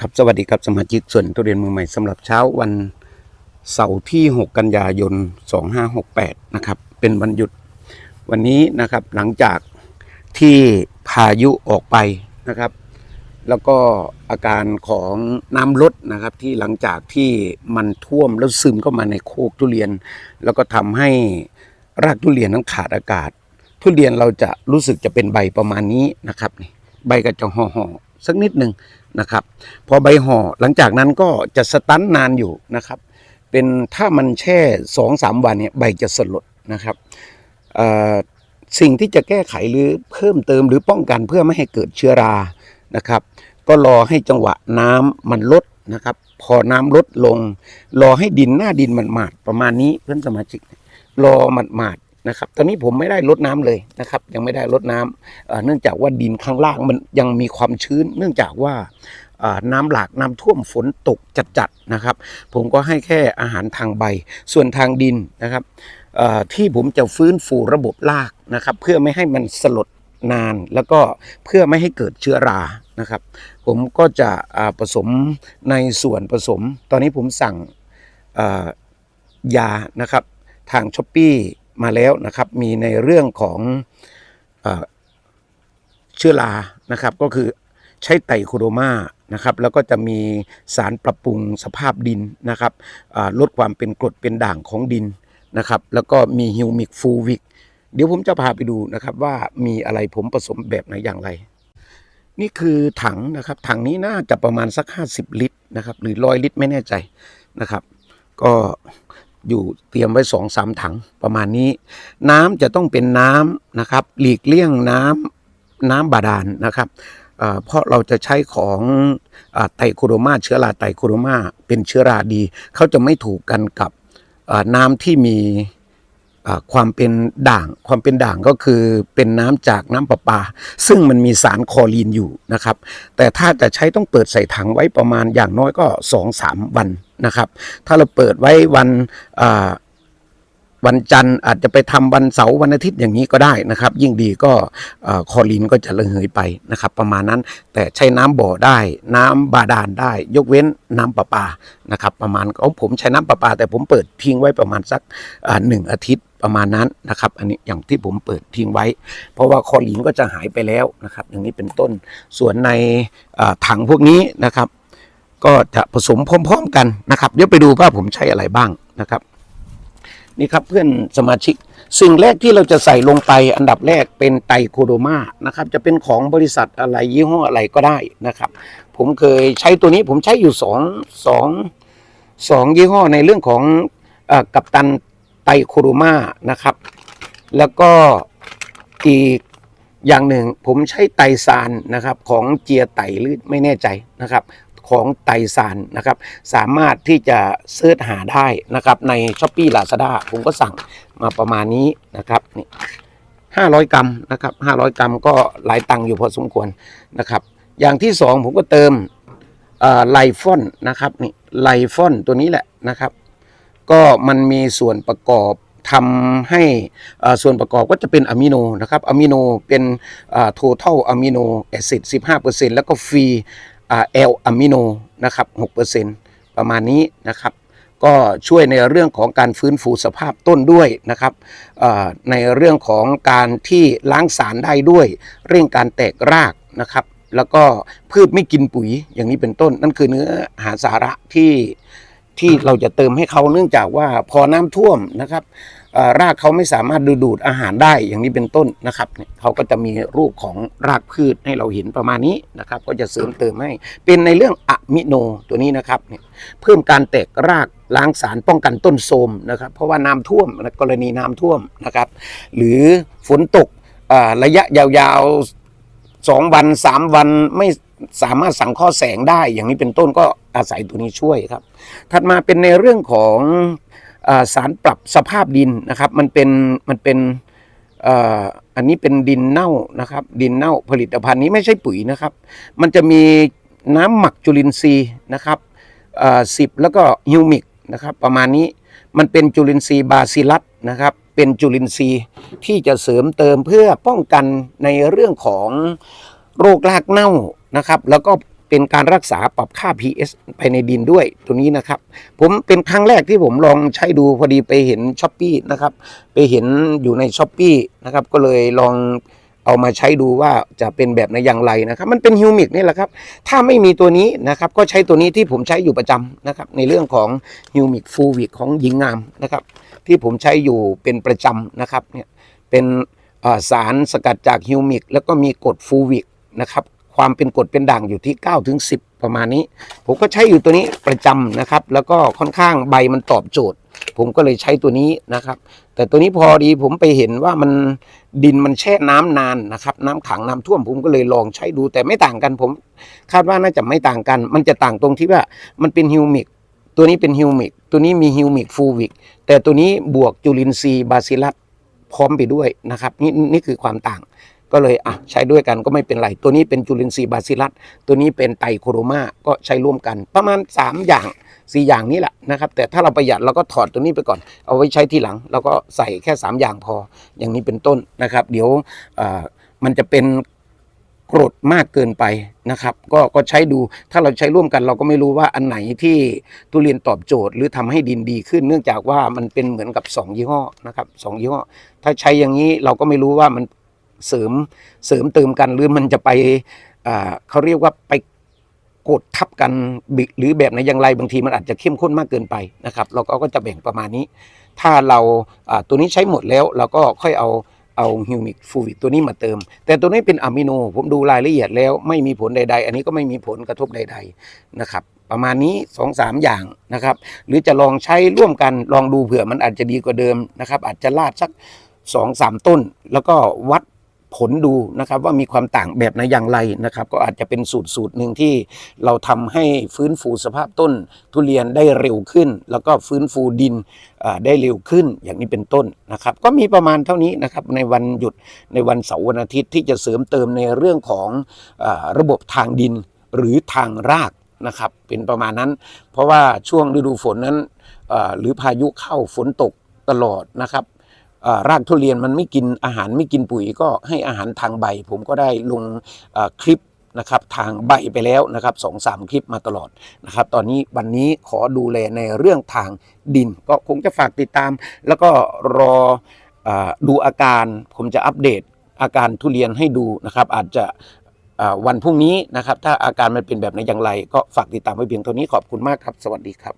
ครับสวัสดีครับสมาชิกส่วนทุเรียนมือใหม่สำหรับเช้าวันเสาร์ที่ 6 กันยายน 2568 นะครับเป็นวันหยุดวันนี้นะครับหลังจากที่พายุออกไปนะครับ แล้วก็อาการของน้ำลดนะครับที่หลังจากที่มันท่วมแล้วซึมเข้ามาในโคกทุเรียน แล้วก็ทำให้รากทุเรียนนั้นขาดอากาศ ทุเรียนเราจะรู้สึกจะเป็นใบประมาณนี้นะครับใบก็จะห่อห่อๆ สักนิดหนึ่งนะครับ พอใบห่อหลังจากนั้นก็จะสตันนานอยู่นะครับ เป็นถ้ามันแช่สองสามวันเนี่ยใบจะสลดนะครับสิ่งที่จะแก้ไขหรือเพิ่มเติมหรือป้องกันเพื่อไม่ให้เกิดเชื้อรานะครับ ก็รอให้จังหวะน้ำมันลดนะครับ พอน้ำลดลง รอให้ดินหน้าดินมันหมาดประมาณนี้เพื่อนสมาชิก รอมันหมาด นะครับตอนนี้ผมไม่ได้ลดน้ำเลยนะครับ ยังไม่ได้ลดน้ำเเนื่องจากว่าดินข้างล่างมันยังมีความชื้น เนื่องจากว่าน้ำหลากน้ำท่วมฝนตกจัดๆนะครับ ผมก็ให้แค่อาหารทางใบ ส่วนทางดินนะครับที่ผมจะฟื้นฟูระบบรากนะครับ เพื่อไม่ให้มันสลดนานแล้วก็เพื่อไม่ให้เกิดเชื้อรานะครับ ผมก็จะผสมในส่วนผสม ตอนนี้ผมสั่งยานะครับทางช้อปปี มาแล้วนะครับ มีในเรื่องของเชื้อรานะครับ ก็คือใช้ไตโคโดมานะครับ แล้วก็จะมีสารปรับปรุงสภาพดินนะครับลดความเป็นกรดเป็นด่างของดินนะครับ แล้วก็มีฮิวมิกฟูวิกเดี๋ยวผมจะพาไปดูนะครับว่ามีอะไรผมผสมแบบไหนอย่างไร นี่คือถังนะครับ ถังนี้น่าจะประมาณสัก 50 ลิตรนะครับ หรือร้อยลิตรไม่แน่ใจนะครับ ก็ อยู่เตรียมไว้สองสามถังประมาณนี้ น้ำจะต้องเป็นน้ำนะครับ หลีกเลี่ยงน้ำน้ำบาดาลนะครับเพราะเราจะใช้ของอไตโคโดมาเชื้อราไตโคโดมาเป็นเชื้อราดี เขาจะไม่ถูกกันกับน้ำที่มีความเป็นด่าง ความเป็นด่างก็คือเป็นน้ำจากน้ำประปา ซึ่งมันมีสารคอรีนอยู่นะครับ แต่ถ้าจะใช้ต้องเปิดใส่ถังไว้ประมาณอย่างน้อยก็สองสามวัน นะครับ ถ้าเราเปิดไว้วันวันจันทร์อาจจะไปทำวันเสาร์วันอาทิตย์อย่างนี้ก็ได้นะครับ ยิ่งดีก็เอ่อลอรีนก็จะระเหยไปนะครับ ประมาณนั้นแต่ใช้น้ำบ่อได้ น้ำบาดาลได้ ยกเว้นน้ำประปานะครับ ประมาณของผมใช้น้ำประปา แต่ผมเปิดทิ้งไว้ประมาณสักหนึ่งอาทิตย์ประมาณนั้นนะครับ อันนี้อย่างที่ผมเปิดทิ้งไว้ เพราะว่าคอรีนก็จะหายไปแล้วนะครับ อย่างนี้เป็นต้นส่วนในถังพวกนี้นะครับ ก็จะผสมพร้อมๆกันนะครับ เดี๋ยวไปดูว่าผมใช้อะไรบ้างนะครับ นี่ครับเพื่อนสมาชิก สิ่งแรกที่เราจะใส่ลงไปอันดับแรกเป็นไตรโคโดมานะครับ จะเป็นของบริษัทอะไรยี่ห้ออะไรก็ได้นะครับ ผมเคยใช้ตัวนี้ผมใช้อยู่สองสองสองยี่ห้อในเรื่องของอกัปตันไตรโคโดมานะครับ แล้วก็อีกอย่างหนึ่งผมใช้ไตรซานนะครับของเจียไตหรือไม่แน่ใจนะครับ ของไตรซานนะครับ สามารถที่จะเสิร์ชหาได้นะครับในช้อปปี้ลาซาด้าผมก็สั่งมาประมาณนี้นะครับนี่ห้าร้อยกรัมนะครับห้าร้อยกรัมก็หลายตังค์อยู่พอสมควรนะครับ อย่างที่สองผมก็เติมไลฟอนนะครับนี่ไลฟอนตัวนี้แหละนะครับ ก็มันมีส่วนประกอบทำให้ส่วนประกอบก็จะเป็นอะมิโนนะครับอะมิโนเป็นอ่า total อะมิโนแอซิด15%แล้วก็ฟรี อ่า L อะมิโนนะครับ6%ประมาณนี้นะครับ ก็ช่วยในเรื่องของการฟื้นฟูสภาพต้นด้วยนะครับในเรื่องของการที่ล้างสารได้ด้วย เร่งการแตกรากนะครับ แล้วก็พืชไม่กินปุ๋ยอย่างนี้เป็นต้น นั่นคือเนื้อหาสาระที่ที่เราจะเติมให้เขาเนื่องจากว่าพอน้ำท่วมนะครับ รากเขาไม่สามารถดูดูดอาหารได้อย่างนี้เป็นต้นนะครับเนี่ยเขาก็จะมีรูปของรากพืชให้เราเห็นประมาณนี้นะครับ ก็จะเสริมเติมให้ เป็นในเรื่องอะมิโนตัวนี้นะครับเนี่ยเพิ่มการแตกรากล้างสารป้องกันต้นโทมนะครับ เพราะว่าน้ำท่วมกรณีน้ำท่วมนะครับ หรือฝนตกระยะยาวๆสองวันสามวันไม่สามารถสังเคราะห์แสงได้ อย่างนี้เป็นต้นก็อาศัยตัวนี้ช่วยครับ ถัดมาเป็นในเรื่องของ สารปรับสภาพดินนะครับ มันเป็นมันเป็นอันนี้เป็นดินเน่านะครับ ดินเน่าผลิตภัณฑ์นี้ไม่ใช่ปุ๋ยนะครับ มันจะมีน้ำหมักจุลินทรีย์นะครับสิบแล้วก็ฮิวมิกนะครับ ประมาณนี้มันเป็นจุลินทรีย์บาซิลัสนะครับ เป็นจุลินทรีย์ที่จะเสริมเติมเพื่อป้องกันในเรื่องของโรครากเน่านะครับ แล้วก็ เป็นการรักษาปรับค่า pH ภายในดินด้วยตัวนี้นะครับ ผมเป็นครั้งแรกที่ผมลองใช้ดูพอดีไปเห็นช้อปปีนะครับ ไปเห็นอยู่ในช้อปปีนะครับ ก็เลยลองเอามาใช้ดูว่าจะเป็นแบบไหนอย่างไรนะครับ มันเป็นฮิวมิกนี่แหละครับ ถ้าไม่มีตัวนี้นะครับ ก็ใช้ตัวนี้ที่ผมใช้อยู่ประจำนะครับ ในเรื่องของฮิวมิกฟูวิกของหญิงงามนะครับ ที่ผมใช้อยู่เป็นประจำนะครับเนี่ยเป็นสารสกัดจากฮิวมิกแล้วก็มีกรดฟูวิกนะครับ ความเป็นกรดเป็นด่างอยู่ที่9ถึง10 ประมาณนี้ ผมก็ใช้อยู่ตัวนี้ประจำนะครับ แล้วก็ค่อนข้างใบมันตอบโจทย์ ผมก็เลยใช้ตัวนี้นะครับ แต่ตัวนี้พอดีผมไปเห็นว่ามันดินมันแช่น้ำนานนะครับ น้ำขังน้ำท่วมผมก็เลยลองใช้ดูแต่ไม่ต่างกันผม คาดว่าน่าจะไม่ต่างกัน มันจะต่างตรงที่ว่ามันเป็นฮิวมิกตัวนี้เป็นฮิวมิกตัวนี้มีฮิวมิกฟูวิกแต่ตัวนี้บวกจุลินทรีย์บาซิลัสพร้อมไปด้วยนะครับนี่นี่คือความต่าง ก็เลยอะใช้ด้วยกันก็ไม่เป็นไร ตัวนี้เป็นจุลินทรีย์บาซิลัส ตัวนี้เป็นไตโคโรมาก็ใช้ร่วมกัน ประมาณ 3 อย่าง 4 อย่างนี้แหละนะครับ แต่ถ้าเราประหยัดเราก็ถอดตัวนี้ไปก่อน เอาไว้ใช้ทีหลัง เราก็ใส่แค่ 3 อย่างพอ อย่างนี้เป็นต้นนะครับ เดี๋ยวมันจะเป็นกรดมากเกินไปนะครับ ก็ก็ใช้ดูถ้าเราใช้ร่วมกัน เราก็ไม่รู้ว่าอันไหนที่ทุเรียนตอบโจทย์ หรือทำให้ดินดีขึ้น เนื่องจากว่ามันเป็นเหมือนกับ 2 ยี่ห้อนะครับสองยี่ห้อ ถ้าใช้อย่างนี้เราก็ไม่รู้ว่ามัน เสริมเสริมเติมกันหรือมันจะไปเขาเรียกว่าไปกดทับกันหรือแบบไหนอย่างไรบางทีมันอาจจะเข้มข้นมากเกินไปนะครับเราก็ก็จะแบ่งประมาณนี้ ถ้าเราตัวนี้ใช้หมดแล้วเราก็ค่อยเอาเอาฮิวมิกฟูวิกตัวนี้มาเติม แต่ตัวนี้เป็นอะมิโน ผมดูรายละเอียดแล้วไม่มีผลใด ๆ อันนี้ก็ไม่มีผลกระทบใด ๆนะครับ ประมาณนี้2อสามอย่างนะครับ หรือจะลองใช้ร่วมกันลองดูเผื่อมันอาจจะดีกว่าเดิมนะครับ อาจจะลาดสัก2อสามต้น แล้วก็วัด ผลดูนะครับว่ามีความต่างแบบไหนอย่างไรนะครับ ก็อาจจะเป็นสูตรสูตรหนึ่งที่เราทำให้ฟื้นฟูสภาพต้นทุเรียนได้เร็วขึ้น แล้วก็ฟื้นฟูดินได้เร็วขึ้นอย่างนี้เป็นต้นนะครับ ก็มีประมาณเท่านี้นะครับในวันหยุดในวันเสาร์วันอาทิตย์ที่จะเสริมเติมในเรื่องของอระบบทางดินหรือทางรากนะครับ เป็นประมาณนั้น เพราะว่าช่วงฤดูฝนนั้นหรือพายุเข้าฝนตกตลอดนะครับ รากทุเรียนมันไม่กินอาหารไม่กินปุ๋ยก็ให้อาหารทางใบ ผมก็ได้ลงคลิปนะครับทางใบไปแล้วนะครับสองสามคลิปมาตลอดนะครับตอนนี้วันนี้ขอดูแลในเรื่องทางดิน ก็คงจะฝากติดตาม แล้วก็รออดูอาการผมจะอัปเดตอาการทุเรียนให้ดูนะครับอาจจะวันพรุ่งนี้นะครับถ้าอาการมันเป็นแบบไหนอย่างไร ก็ฝากติดตามไว้เพียงเท่านี้ขอบคุณมากครับ สวัสดีครับ